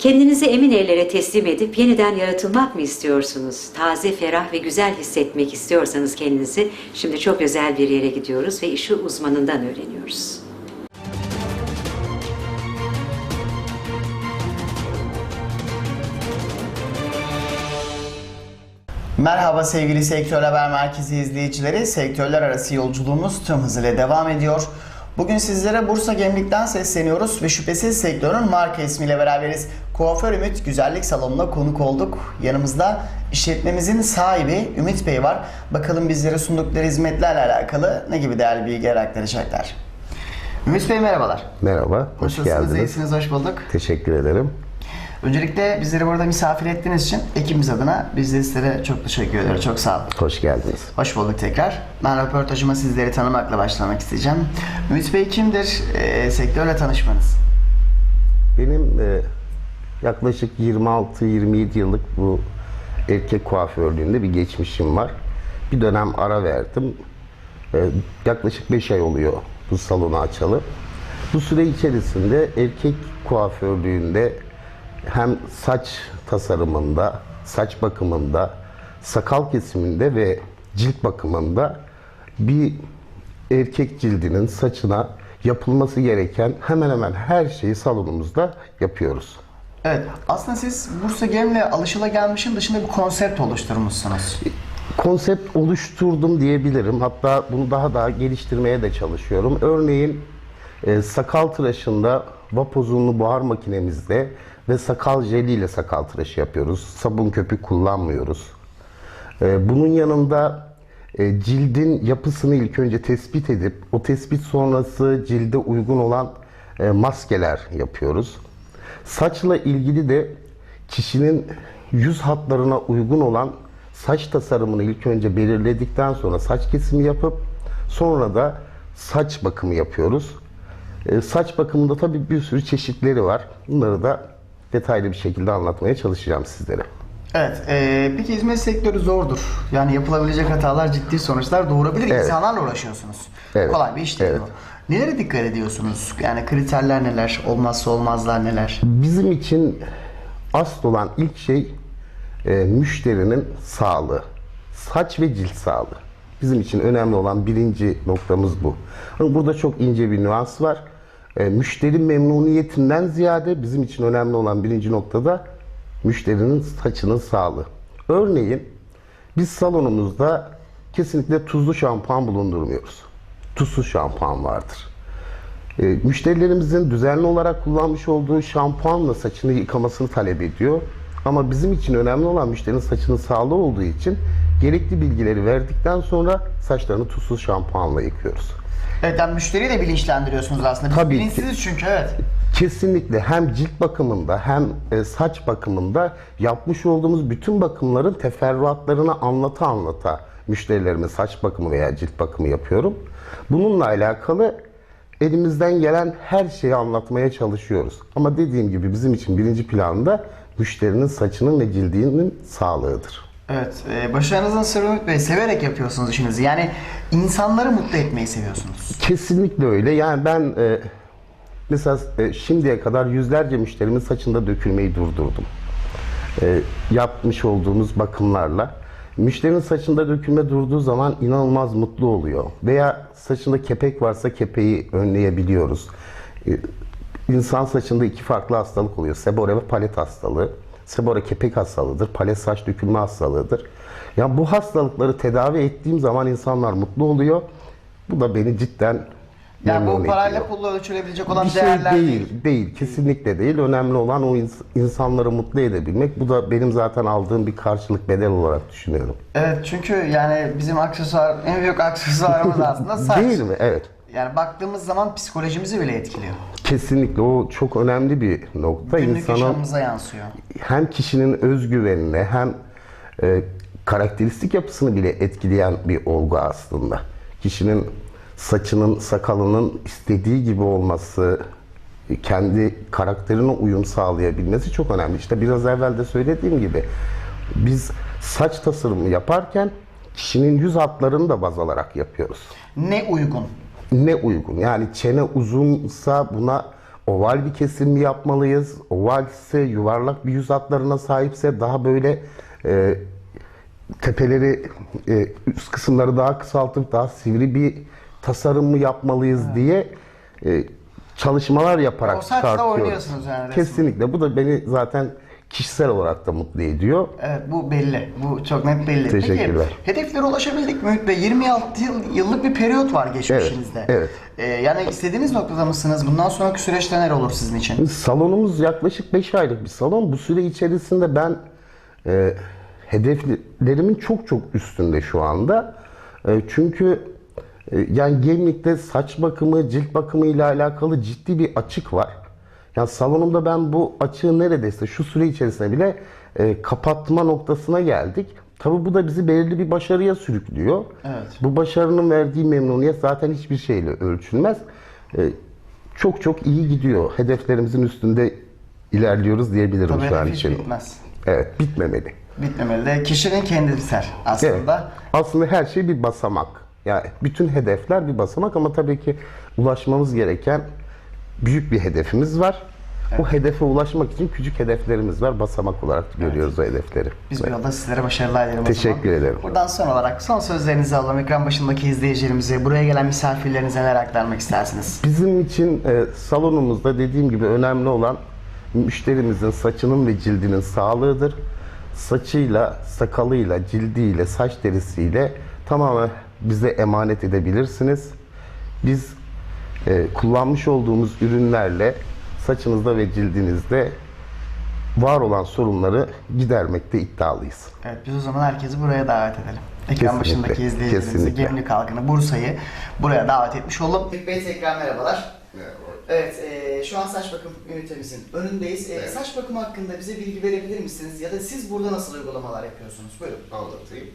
Kendinizi emin ellere teslim edip yeniden yaratılmak mı istiyorsunuz? Taze, ferah ve güzel hissetmek istiyorsanız kendinizi şimdi çok özel bir yere gidiyoruz ve işi uzmanından öğreniyoruz. Merhaba sevgili Sektör Haber Merkezi izleyicileri. Sektörler arası yolculuğumuz tüm hızıyla devam ediyor. Bugün sizlere Bursa Gemlik'ten sesleniyoruz ve şüphesiz sektörün marka ismiyle beraberiz. Kuaför Ümit Güzellik Salonu'na konuk olduk. Yanımızda işletmemizin sahibi Ümit Bey var. Bakalım bizlere sundukları hizmetlerle alakalı ne gibi değerli bilgiler aktaracaklar. Ümit Bey merhabalar. Merhaba, hoş Nasılsınız, geldiniz. iyisiniz, hoş bulduk. Teşekkür ederim. Öncelikle bizleri burada misafir ettiğiniz için ekibimiz adına biz de sizlere çok teşekkür ederiz. Çok sağ olun. Hoş geldiniz. Hoş bulduk tekrar. Ben röportajıma sizleri tanımakla başlamak isteyeceğim. Ümit Bey kimdir? Ee, sektörle tanışmanız. Benim e, yaklaşık 26-27 yıllık bu erkek kuaförlüğünde bir geçmişim var. Bir dönem ara verdim. E, yaklaşık 5 ay oluyor bu salonu açalı. Bu süre içerisinde erkek kuaförlüğünde hem saç tasarımında, saç bakımında, sakal kesiminde ve cilt bakımında bir erkek cildinin saçına yapılması gereken hemen hemen her şeyi salonumuzda yapıyoruz. Evet. Aslında siz Bursa Gem'le alışılagelmişin dışında bir konsept oluşturmuşsunuz. Konsept oluşturdum diyebilirim. Hatta bunu daha da geliştirmeye de çalışıyorum. Örneğin e, sakal tıraşında vapozunlu buhar makinemizde ve sakal jeliyle sakal tıraşı yapıyoruz. Sabun köpük kullanmıyoruz. Ee, Bunun yanında e, cildin yapısını ilk önce tespit edip o tespit sonrası cilde uygun olan e, maskeler yapıyoruz. Saçla ilgili de kişinin yüz hatlarına uygun olan saç tasarımını ilk önce belirledikten sonra saç kesimi yapıp sonra da saç bakımı yapıyoruz. E, Saç bakımında tabii bir sürü çeşitleri var. Bunları da detaylı bir şekilde anlatmaya çalışacağım sizlere. Evet. ee, peki hizmet sektörü zordur. Yani yapılabilecek hatalar ciddi sonuçlar doğurabilir. Evet. İnsanlarla uğraşıyorsunuz. Evet. Kolay bir iş değil Evet. bu. Nelere dikkat ediyorsunuz? Yani kriterler neler? Olmazsa olmazlar neler? Bizim için asıl olan ilk şey e, müşterinin sağlığı. Saç ve cilt sağlığı. Bizim için önemli olan birinci noktamız bu. Burada çok ince bir nüans var. E, müşteri memnuniyetinden ziyade bizim için önemli olan birinci noktada müşterinin saçının sağlığı. Örneğin biz salonumuzda kesinlikle tuzlu şampuan bulundurmuyoruz. Tuzsuz şampuan vardır. E, müşterilerimizin düzenli olarak kullanmış olduğu şampuanla saçını yıkamasını talep ediyor. Ama bizim için önemli olan müşterinin saçının sağlığı olduğu için gerekli bilgileri verdikten sonra saçlarını tuzsuz şampuanla yıkıyoruz. Evet, yani müşteriyi de bilinçlendiriyorsunuz aslında. Biz Tabii ki. bilinçsiziz çünkü evet. Kesinlikle hem cilt bakımında hem e, saç bakımında yapmış olduğumuz bütün bakımların teferruatlarını anlata anlata müşterilerime saç bakımı veya cilt bakımı yapıyorum. Bununla alakalı elimizden gelen her şeyi anlatmaya çalışıyoruz. Ama dediğim gibi bizim için birinci planda müşterinin saçının ve cildinin sağlığıdır. Evet, e, başarınızın sırrı Ümit Bey severek yapıyorsunuz işinizi. Yani insanları mutlu etmeyi seviyorsunuz. Kesinlikle öyle. Yani ben e, mesela e, şimdiye kadar yüzlerce müşterimin saçında dökülmeyi durdurdum. E, yapmış olduğumuz bakımlarla. Müşterinin saçında dökülme durduğu zaman inanılmaz mutlu oluyor. Veya saçında kepek varsa kepeği önleyebiliyoruz. E, insan saçında iki farklı hastalık oluyor. Sebore ve palet hastalığı. Sebore kepek hastalığıdır. Palet saç dökülme hastalığıdır. Ya bu hastalıkları tedavi ettiğim zaman insanlar mutlu oluyor. Bu da beni cidden Yani bu memnun parayla ediyor. pulla ölçülebilecek olan Bir şey değerler değil, değil, Kesinlikle değil. Önemli olan o ins- insanları mutlu edebilmek. Bu da benim zaten aldığım bir karşılık bedel olarak düşünüyorum. Evet çünkü yani bizim aksesuar, en büyük aksesuarımız aslında saç. Değil mi? Evet. Yani baktığımız zaman psikolojimizi bile etkiliyor. Kesinlikle o çok önemli bir nokta. Günlük İnsanın yaşamımıza yansıyor. hem kişinin özgüvenine hem e, karakteristik yapısını bile etkileyen bir olgu aslında. Kişinin saçının, sakalının istediği gibi olması, kendi karakterine uyum sağlayabilmesi çok önemli. İşte biraz evvel de söylediğim gibi biz saç tasarımı yaparken kişinin yüz hatlarını da baz alarak yapıyoruz Ne uygun? ne uygun? Yani çene uzunsa buna oval bir kesim mi yapmalıyız? Oval ise yuvarlak bir yüz hatlarına sahipse daha böyle e, tepeleri e, üst kısımları daha kısaltıp daha sivri bir tasarım mı yapmalıyız diye e, çalışmalar yaparak O çıkartıyoruz. yani resmen. Kesinlikle. Bu da beni zaten kişisel olarak da mutlu ediyor. Evet bu belli. Bu çok net belli. Teşekkürler. Peki hedeflere ulaşabildik mi Ümit Bey? 26 yıl, yıllık bir periyot var geçmişinizde. Evet, Ee, yani istediğiniz noktada mısınız? Bundan sonraki süreçte neler olur sizin için? Salonumuz yaklaşık 5 aylık bir salon. Bu süre içerisinde ben e, hedeflerimin çok çok üstünde şu anda. E, çünkü yani Gemlik'te saç bakımı, cilt bakımı ile alakalı ciddi bir açık var. Yani salonumda ben bu açığı neredeyse şu süre içerisinde bile e, kapatma noktasına geldik. Tabii bu da bizi belirli bir başarıya sürüklüyor. Evet. Bu başarının verdiği memnuniyet zaten hiçbir şeyle ölçülmez. E, çok çok iyi gidiyor. Hedeflerimizin üstünde ilerliyoruz diyebilirim Tabii şu an için. bitmez. Evet, bitmemeli. Bitmemeli kişinin kendisel Evet. aslında. Aslında her şey bir basamak. Yani bütün hedefler bir basamak ama tabii ki ulaşmamız gereken büyük bir hedefimiz var. Bu hedefe ulaşmak için küçük hedeflerimiz var. Basamak olarak görüyoruz o hedefleri. Biz bu yolda sizlere başarılar dilerim o Teşekkür ederim. Buradan son olarak son sözlerinizi alalım. Ekran başındaki izleyicilerimize, buraya gelen misafirlerinize neler aktarmak istersiniz? Bizim için e, salonumuzda dediğim gibi önemli olan müşterimizin saçının ve cildinin sağlığıdır. Saçıyla, sakalıyla, cildiyle, saç derisiyle tamamen bize emanet edebilirsiniz. Biz e, kullanmış olduğumuz ürünlerle saçınızda ve cildinizde var olan sorunları gidermekte iddialıyız. Evet biz o zaman herkesi buraya davet edelim. Ekran Kesinlikle, başındaki izleyicilerimizi. Gemlik halkını, Bursa'yı buraya davet etmiş oldum. Ümit Bey tekrar merhabalar. Evet, e, şu an saç bakım ünitemizin önündeyiz. E, Saç bakımı hakkında bize bilgi verebilir misiniz? Ya da siz burada nasıl uygulamalar yapıyorsunuz? Buyurun. anlatayım.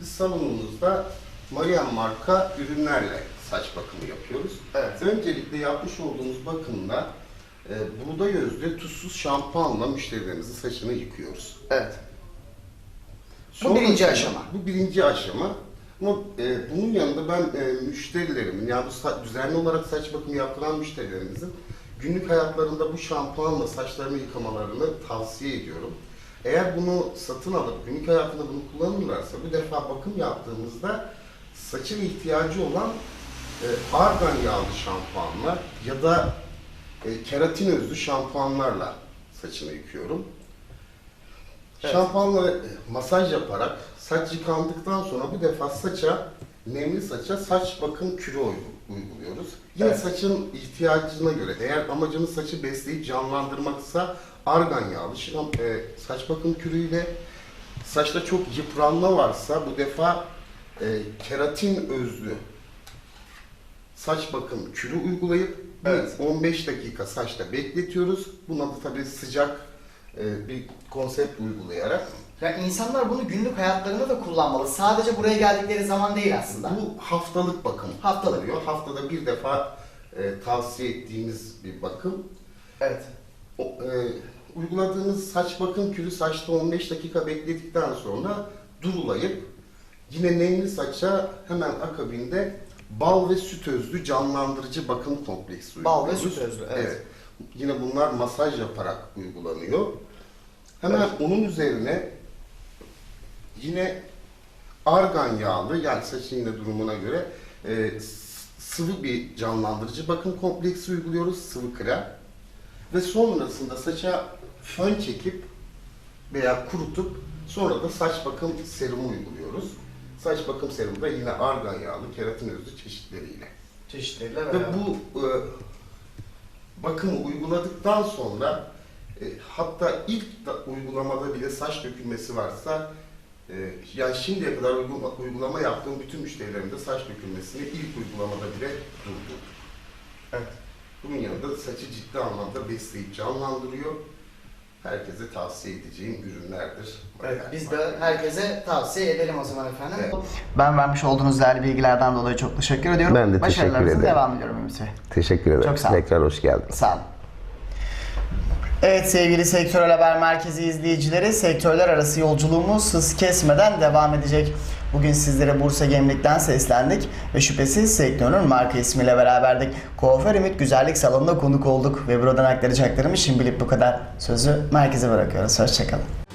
Biz salonumuzda Marian marka ürünlerle saç bakımı yapıyoruz. Evet. Öncelikle yapmış olduğumuz bakımda e, buğday özlü tuzsuz şampuanla müşterilerimizin saçını yıkıyoruz. Evet. Bu birinci aşama. Bu birinci aşama. Ama e, bunun yanında ben e, müşterilerimin, yani bu düzenli olarak saç bakımı yaptıran müşterilerimizin günlük hayatlarında bu şampuanla saçlarını yıkamalarını tavsiye ediyorum. Eğer bunu satın alıp günlük hayatında bunu kullanırlarsa bu defa bakım yaptığımızda saçın ihtiyacı olan e, argan yağlı şampuanlar ya da e, keratin özlü şampuanlarla saçını yıkıyorum. Evet. Şampuanla e, masaj yaparak saç yıkandıktan sonra bu defa saça, nemli saça saç bakım kürü uygu- uyguluyoruz. Yine Evet. saçın ihtiyacına göre eğer amacımız saçı besleyip canlandırmaksa argan yağlı şam- e, saç bakım kürüyle saçta çok yıpranma varsa bu defa e, keratin özlü saç bakım kürü uygulayıp Evet. 15 dakika saçta bekletiyoruz. Buna da tabii sıcak e, bir konsept uygulayarak. Yani insanlar bunu günlük hayatlarında da kullanmalı. Sadece buraya geldikleri zaman değil aslında. Bu haftalık bakım Haftalık. oluyor. Haftada bir defa e, tavsiye ettiğimiz bir bakım. Evet. O, e, uyguladığımız saç bakım kürü saçta 15 dakika bekledikten sonra durulayıp yine nemli saça hemen akabinde bal ve süt özlü canlandırıcı bakım kompleksi Bal ve uyguluyoruz. süt özlü, evet. Yine bunlar masaj yaparak uygulanıyor. Hemen onun üzerine yine argan yağlı yani saçın yine durumuna göre e, sıvı bir canlandırıcı bakım kompleksi uyguluyoruz. Sıvı krem. Ve sonrasında saça fön çekip veya kurutup sonra da saç bakım serumu uyguluyoruz. Saç bakım serumu da yine argan yağlı, keratin özlü çeşitleriyle. Çeşitleriyle Ve bu e, bakımı uyguladıktan sonra e, hatta ilk da, uygulamada bile saç dökülmesi varsa e, yani şimdiye kadar uygulama, uygulama yaptığım bütün müşterilerimde saç dökülmesini ilk uygulamada bile durdu. Evet. Bunun yanında saçı ciddi anlamda besleyip canlandırıyor. Herkese tavsiye edeceğim ürünlerdir. Evet, biz de herkese tavsiye edelim o zaman efendim. Evet. Ben vermiş olduğunuz değerli bilgilerden dolayı çok teşekkür ediyorum. Ben de teşekkür ederim. devam ediyorum Ümit Bey. Teşekkür ederim. Çok sağ olun. Tekrar hoş geldiniz. Sağ olun. Evet sevgili Sektörel Haber Merkezi izleyicileri, sektörler arası yolculuğumuz hız kesmeden devam edecek. Bugün sizlere Bursa Gemlik'ten seslendik ve şüphesiz sektörün marka ismiyle beraberdik. Kuaför Ümit Güzellik Salonu'na konuk olduk ve buradan aktaracaklarımı şimdilik bu kadar. Sözü merkeze bırakıyoruz. Hoşçakalın.